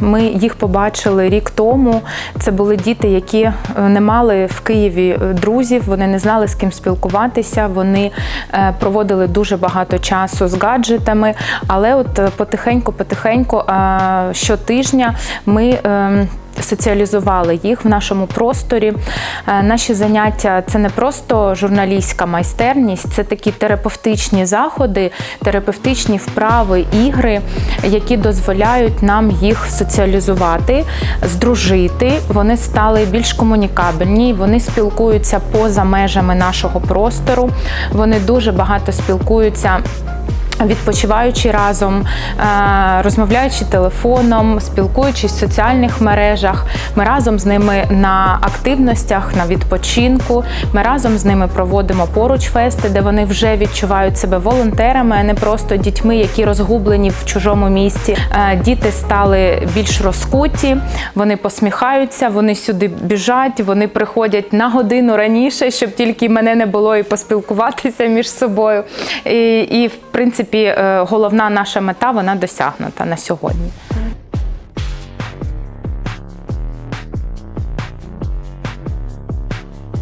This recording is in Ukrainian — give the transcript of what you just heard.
Ми їх побачили рік тому. Це були діти, які е, не мали в Києві е, друзів, вони не знали з ким спілкуватися. Вони е, проводили дуже багато часу з гаджетами. Але от потихеньку, потихеньку, щотижня ми. Соціалізували їх в нашому просторі. Е, Наші заняття це не просто журналістська майстерність, це такі терапевтичні заходи, терапевтичні вправи, ігри, які дозволяють нам їх соціалізувати, здружити. Вони стали більш комунікабельні, вони спілкуються поза межами нашого простору. Вони дуже багато спілкуються. Відпочиваючи разом, е, розмовляючи телефоном, спілкуючись в соціальних мережах, ми разом з ними на активностях, на відпочинку. Ми разом з ними проводимо поруч фести, де вони вже відчувають себе волонтерами, а не просто дітьми, які розгублені в чужому місті. Е, Діти стали більш розкуті, вони посміхаються, вони сюди біжать, вони приходять на годину раніше, щоб тільки мене не було і поспілкуватися між собою. І, і в принципі, е, головна наша мета вона досягнута на сьогодні.